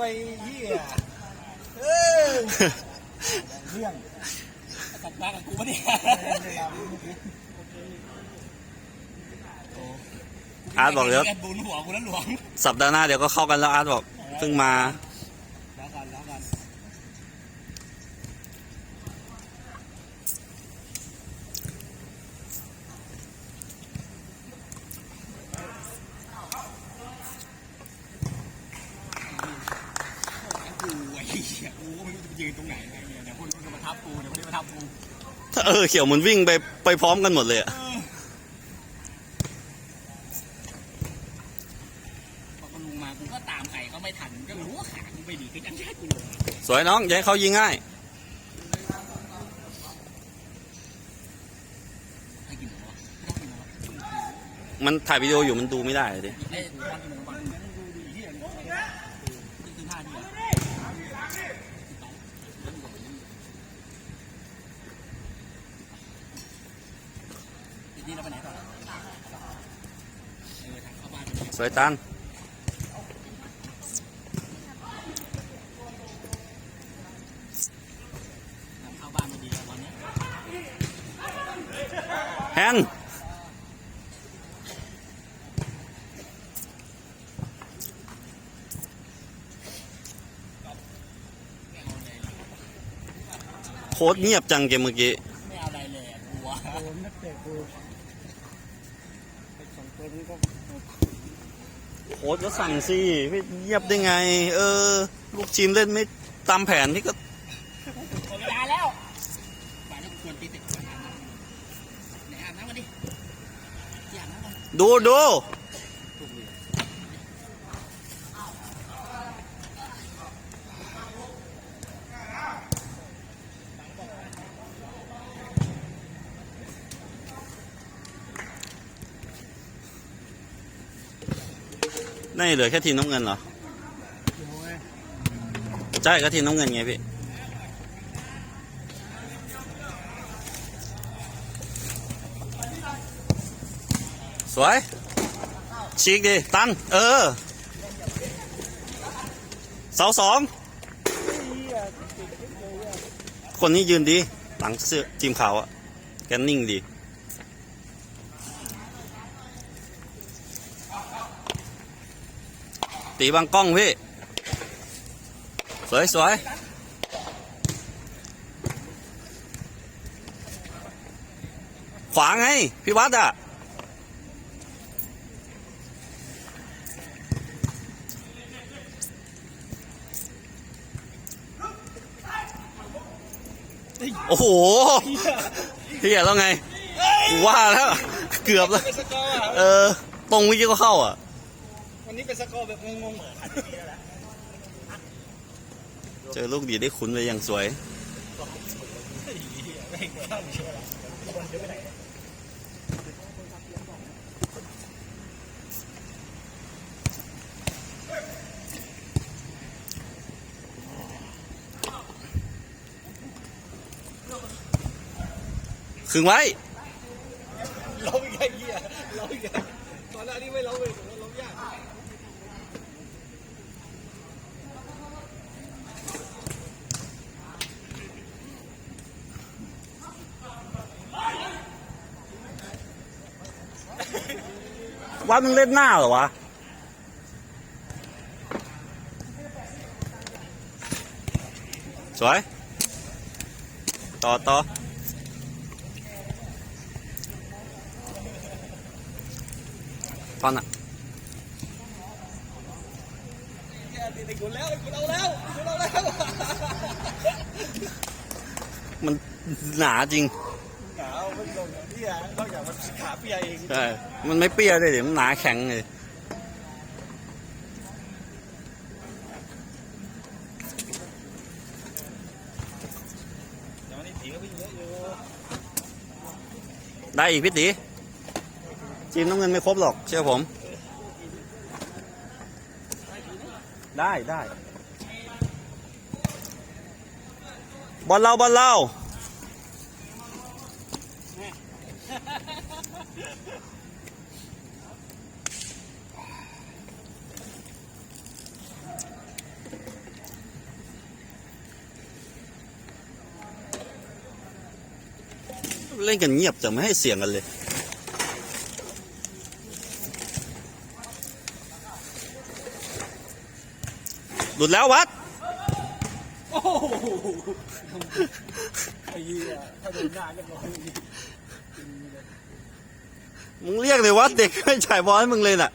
วยเหี้ยเออเรื่องตัดมากับกูปะเนี่ยอาร์ตบอกเดี๋ยวแกบุญหัวกูนั้นหลวงสัปดาห์หน้าเดี๋ยวก็เข้ากันแล้วอาร์ตบอกเพิ่งมา แล้วกันแล้วกันกูไอ้ เหี้ยกูก็ไม่รู้จะไปยืนตรงไหนไงเนี่ยเดี๋ยวคนมันจะมาทับกูเดี๋ยวคนนี้มาทับกูเออเขียวมันวิ่งไปไปพร้อมกันหมดเลยอะเออพอมันลงมากูก็ตามไก่ก็ไม่ทันก็รู้ว่าขากูไปดีก็ยังใช่กูลงสวยน้องอย่าให้เขายิงง่าย ให้กินหรอไม่ต้องกินหรอมันถ่ายวิดีโออยู่มันดูไม่ได้ดิ ไอ้วันกินหรอวันดูดีที่อันนี้คือท่าดีที นี้เราไปไหนต่อเออทางเข้าบ้านสวยตันทางเข้าบ้านมาดีแล้ววันนี้แฮนไม่เอาอะไรเลยโค้ดเงียบจังเกมเมื่อกี้ ไม่เอาอะไรเลยกลัว โดนนักเตะกูไอ้สองตัว นี้ก็โค้ดก็สั่งสิไม่เงียบได้ไง เออ ลูกทีมเล่นไม่ตามแผนที่ก็หมดเวลาแล้วบ้านนี้ควรตีเตะไหนอาบน้ำกันดิอาบน้ำกันดูดู นี่เหลือแค่ทีมน้ำเงินเหรอ ใช่ก็ทีมน้ำเงินไงพี่ สวย ฉีกดิ ตันเออ เสาสองเหี้ยติดคิดเลยอะคนนี้ยืนดี หลังเสื้อทีมขาวอะแกนิ่งดี ตีบางกล้องพี่ สวยสวยขวาไง พี่วัดอะ โอ้โหเฮียแล้วไง ว่าแล้ว เกือบแล้ว เอร์อะเออตรงเมื่อกี้ก็เข้าอะ วันนี้เป็นสกอร์แบบงงเจอลูกดีได้คุ้นเลยอย่างสวยขึงไว้ๆเราอีกไอ้เหี้ยเราอีกอะตอนหน้านี้ไม่เราเลยแต่ว่าเรายาก วัดมึงเล่นหน้าเหรอวะสวย ต่อต่อตอนอะมันหนาจริง ลงอะเหี้ยนอกจากมันขาเปียเองใช่มันไม่เปรี้ยวเลยเดี๋ยวมันหนาแข็งเลยเดี๋ยววันนี้ผีก็วิ่งเยอะอยู่ได้อีกพี่ตีจีนน้ำเงินไม่ครบหรอก เชื่อผม ได้ได้บอลเราบอลเรา เล่นกันเงียบจะไม่ให้เสียงกันเลย หลุดแล้ววัด โอ้โหไอ้เหี้ยถ้าโดนหน้าเรียบร้อย มึงเรียกเลยว่าเด็กไม่จ่ายบอลให้มึงเลยน่ะ